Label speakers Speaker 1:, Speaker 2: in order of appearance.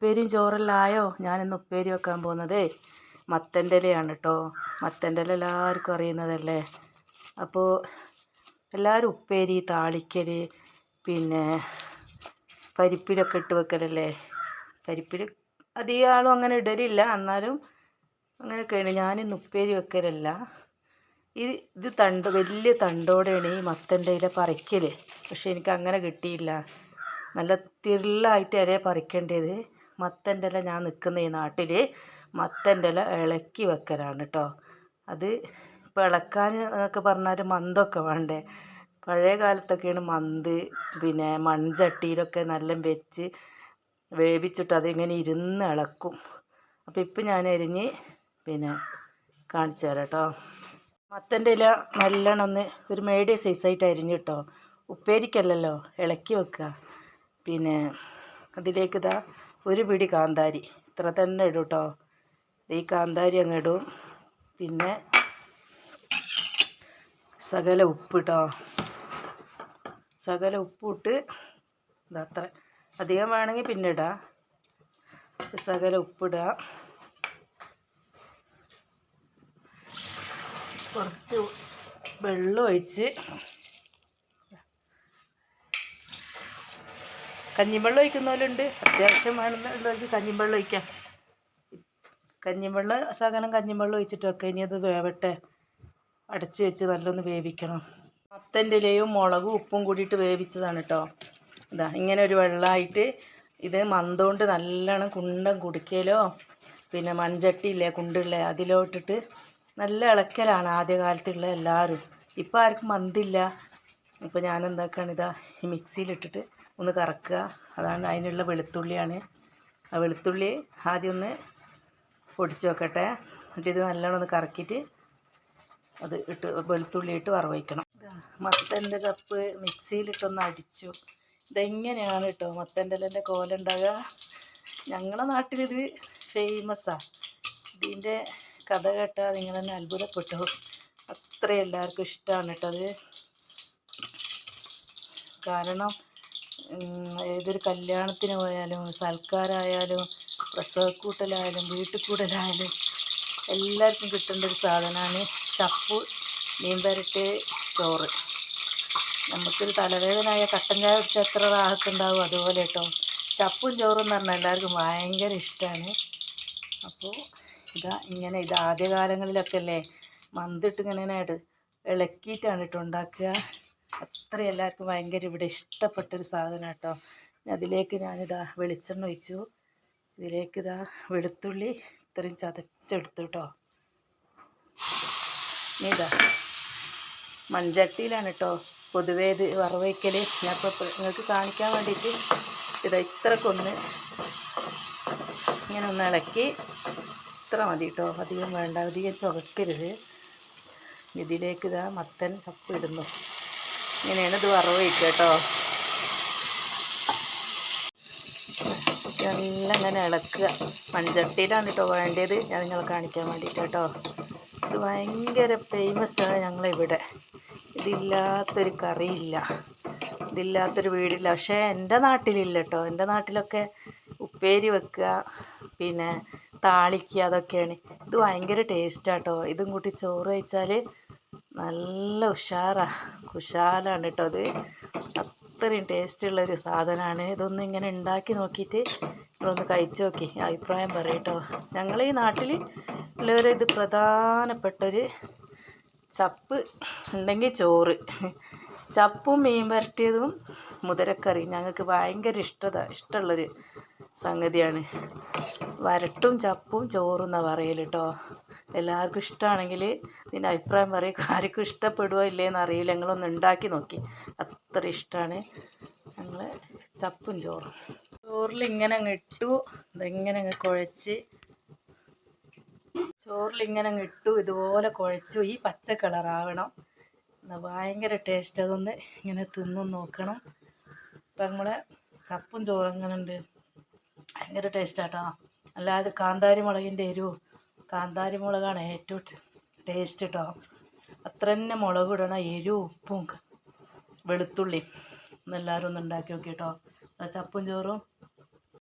Speaker 1: ഉപ്പേരിയും ചോറെല്ലാം ഞാനിന്ന് ഉപ്പേരി വെക്കാൻ പോകുന്നത് മത്തന്റെ ഇലയാണ് കേട്ടോ മത്തന്റെ ഇല എല്ലാവർക്കും അറിയുന്നതല്ലേ? അപ്പോൾ എല്ലാവരും ഉപ്പേരി താളിക്കൽ പിന്നെ പരിപ്പിലൊക്കെ ഇട്ട് വെക്കലല്ലേ? പരിപ്പിൽ അധികം ആളും അങ്ങനെ ഇടലില്ല. എന്നാലും അങ്ങനെയൊക്കെയാണ്. ഞാനിന്ന് ഉപ്പേരി വെക്കലല്ല. ഈ ഇത് തണ്ട് വലിയ തണ്ടോടെയാണ് ഈ മത്തന്റെ ഇല പറിക്കൽ പക്ഷേ എനിക്ക് അങ്ങനെ കിട്ടിയില്ല. നല്ല തിരുളായിട്ട് ഇല പറിക്കേണ്ടത്. മത്തന്റെ ഇല ഞാൻ നിൽക്കുന്ന ഈ നാട്ടിൽ മത്തന്റെ ഇല ഇളക്കി വെക്കലാണ് കേട്ടോ അത് ഇപ്പോൾ ഇളക്കാൻ എന്നൊക്കെ പറഞ്ഞാൽ മന്തൊക്കെ വേണ്ടേ? പഴയ കാലത്തൊക്കെയാണ് മന്ത് പിന്നെ മൺചട്ടിയിലൊക്കെ നല്ല വെച്ച് വേവിച്ചിട്ട് അതിങ്ങനെ ഇരുന്ന് ഇളക്കും. അപ്പോൾ ഇപ്പം ഞാൻ എരിഞ്ഞ് പിന്നെ കാണിച്ചു തരാം കേട്ടോ മത്തന്റെ ഇല നല്ലോണം ഒന്ന് ഒരു മീഡിയം സൈസായിട്ട് അരിഞ്ഞു കേട്ടോ ഉപ്പേരിക്കല്ലല്ലോ ഇളക്കി വെക്കുക. പിന്നെ അതിലേക്ക് ഇതാ ഒരു പിടി കാന്താരി. ഇത്ര തന്നെ ഇടും കേട്ടോ ഈ കാന്താരി അങ്ങ് ഇടും. പിന്നെ സകല ഉപ്പ് കേട്ടോ സകല ഉപ്പിട്ട് ഇതത്ര അധികം വേണമെങ്കിൽ പിന്നെ ഇടാം. സകല ഉപ്പിടുക കുറച്ച് വെള്ളം ഒഴിച്ച് കഞ്ഞിവെള്ളം ഒഴിക്കുന്നവരുണ്ട്. അത്യാവശ്യം വേണമെന്നുള്ളവർക്ക് കഞ്ഞിവെള്ളം ഒഴിക്കാം. കഞ്ഞിവെള്ളം ശകലം കഞ്ഞിവെള്ളം ഒഴിച്ചിട്ട് വെക്കുക ഇനി അത് വേവട്ടെ. അടച്ച് വെച്ച് നല്ലൊന്ന് വേവിക്കണം. മത്തന്റെ ഇലയും മുളകും ഉപ്പും കൂടിയിട്ട് വേവിച്ചതാണ് കേട്ടോ ഇതാ ഇങ്ങനെ ഒരു വെള്ളമായിട്ട് ഇത് മന്തുകൊണ്ട് നല്ലോണം കുണ്ടം കുടിക്കലോ പിന്നെ മൺചട്ടിയില്ലേ കുണ്ടില്ലേ അതിലോട്ടിട്ട് നല്ല ഇളക്കലാണ് ആദ്യകാലത്തുള്ള എല്ലാവരും. ഇപ്പോൾ ആർക്കും മന്തില്ല. ഇപ്പോൾ ഞാൻ ഈ മിക്സിയിലിട്ടിട്ട് ഒന്ന് കറക്കുക. അതാണ് അതിനുള്ള വെളുത്തുള്ളിയാണ്. ആ വെളുത്തുള്ളി ആദ്യം ഒന്ന് പൊടിച്ച് വെക്കട്ടെ. എന്നിട്ട് ഇത് നല്ലോണം ഒന്ന് കറക്കിയിട്ട് അത് ഇട്ട് വെളുത്തുള്ളി ഇട്ട് വറവയ്ക്കണം മത്തന്റെ കപ്പ് മിക്സിയിലിട്ടൊന്ന് അടിച്ചു. ഇതെങ്ങനെയാണ് കേട്ടോ മത്തന്റെ ഇലന്റെ കോലുണ്ടാകുക ഞങ്ങളുടെ നാട്ടിലിത് ഫേമസാണ് ഇതിന്റെ കഥ കേട്ടാൽ നിങ്ങൾ തന്നെ അത്ഭുതപ്പെട്ടു. അത്ര എല്ലാവർക്കും ഇഷ്ടമാണ് കേട്ടോ അത്. കാരണം ഏതൊരു കല്യാണത്തിന് പോയാലും സൽക്കാരായാലും പ്രസവക്കൂട്ടലായാലും വീട്ടുകൂടലായാലും എല്ലാവർക്കും കിട്ടേണ്ട ഒരു സാധനമാണ് ചപ്പ് മീൻ പരട്ട് ചോറ്. നമുക്കൊരു തലവേദനയായ കട്ടൻ ചായ കുടിച്ചാൽ എത്ര റാഹത്തുണ്ടാവും അതുപോലെ കേട്ടോ. ചപ്പും ചോറും എന്ന് പറഞ്ഞാൽ എല്ലാവർക്കും ഭയങ്കര ഇഷ്ടമാണ് അപ്പോൾ ഇതാ ഇങ്ങനെ ഇത് ആദ്യകാലങ്ങളിലൊക്കെ അല്ലേ മന്തിട്ട് ഇങ്ങനെ ഇളക്കിയിട്ടാണ് കേട്ടോ ഉണ്ടാക്കുക. അത്ര എല്ലാവർക്കും ഭയങ്കര ഇവിടെ ഇഷ്ടപ്പെട്ടൊരു സാധനം കേട്ടോ അതിലേക്ക് ഞാനിതാ വെളിച്ചെണ്ണ ഒഴിച്ചു. ഇതിലേക്ക് ഇതാ വെളുത്തുള്ളി ഇത്രയും ചതച്ചെടുത്തു കേട്ടോ ഇതാ മൺചട്ടിയിലാണ് കേട്ടോ പൊതുവേ ഇത് വറവയ്ക്കൽ ഞാൻ ഇപ്പോൾ നിങ്ങൾക്ക് കാണിക്കാൻ വേണ്ടിയിട്ട് ഇതാ ഇത്രക്കൊന്ന് ഇങ്ങനെ ഒന്ന് ഇളക്കി ഇത്ര മതി കേട്ടോ അധികം വേണ്ട അധികം ചുവക്കരുത്. ഇതിലേക്ക് ഇതാ മത്തൻ കപ്പ് ഇടുന്നു. ഇങ്ങനെയാണ് ഇത് വറവ് വയ്ക്കുക കേട്ടോ. നല്ല ഇങ്ങനെ ഇളക്കുക. മൺചട്ടിയിലാണ് കേട്ടോ വേണ്ടത്. ഞാൻ നിങ്ങളെ കാണിക്കാൻ വേണ്ടിയിട്ട് കേട്ടോ. ഇത് ഭയങ്കര ഫേമസാണ് ഞങ്ങളിവിടെ. ഇതില്ലാത്തൊരു കറിയില്ല. ഇതില്ലാത്തൊരു വീടില്ല. പക്ഷേ എന്റെ നാട്ടിലില്ല കേട്ടോ. എന്റെ നാട്ടിലൊക്കെ ഉപ്പേരി വെക്കുക പിന്നെ താളിക്കുക അതൊക്കെയാണ്. ഇത് ഭയങ്കര ടേസ്റ്റാട്ടോ ഇതും കൂട്ടി ചോറ് കഴിച്ചാൽ നല്ല ഉഷാറാണ് കുശാലാണ് കേട്ടോ അത്. അത്രയും ടേസ്റ്റുള്ളൊരു സാധനമാണ് ഇതൊന്നും ഇങ്ങനെ ഉണ്ടാക്കി നോക്കിയിട്ട് നിങ്ങളൊന്ന് കഴിച്ച് നോക്കി. അഭിപ്രായം പറയും കേട്ടോ ഞങ്ങൾ ഈ നാട്ടിൽ ഉള്ളവരെ ഇത് പ്രധാനപ്പെട്ടൊരു ചപ്പ് ഉണ്ടെങ്കിൽ ചോറ്. ചപ്പും മീൻ വരട്ടിയതും മുതിരക്കറി ഞങ്ങൾക്ക് ഭയങ്കര ഇഷ്ടത. ഇഷ്ടമുള്ളൊരു സംഗതിയാണ്. വരട്ടും ചപ്പും ചോറും എന്നാണ് പറയൽ കേട്ടോ എല്ലാവർക്കും ഇഷ്ടമാണെങ്കിൽ നിന്റെ അഭിപ്രായം പറയും. ആർക്കും ഇഷ്ടപ്പെടുവോ ഇല്ലേന്ന് അറിയില്ല. ഞങ്ങളൊന്ന് ഉണ്ടാക്കി നോക്കി. അത്ര ഇഷ്ടമാണ് ഞങ്ങൾ ചപ്പും ചോറും. ചോറിൽ ഇങ്ങനെ അങ്ങ് ഇട്ടു. ഇതെങ്ങനെ അങ്ങ് കുഴച്ച്. ചോറിൽ ഇങ്ങനെ അങ്ങ് ഇട്ടു. ഇതുപോലെ കുഴച്ചു. ഈ പച്ച കളറാവണം ഭയങ്കര ടേസ്റ്റ്. അതൊന്ന് ഇങ്ങനെ തിന്നു നോക്കണം. ഇപ്പം നമ്മളെ ചപ്പും ചോറും എങ്ങനെ ഉണ്ട് ഭയങ്കര ടേസ്റ്റാട്ടോ അല്ലാതെ കാന്താരി മുളകിന്റെ എരിവും. കാന്താരി മുളകാണ് ഏറ്റവും ടേസ്റ്റ് കേട്ടോ അത്ര തന്നെ മുളക് ഇടണം. എരിവും ഉപ്പും വെളുത്തുള്ളി. എന്നെല്ലാവരും ഒന്ന് ഉണ്ടാക്കി നോക്കി കേട്ടോ ചപ്പും ചോറും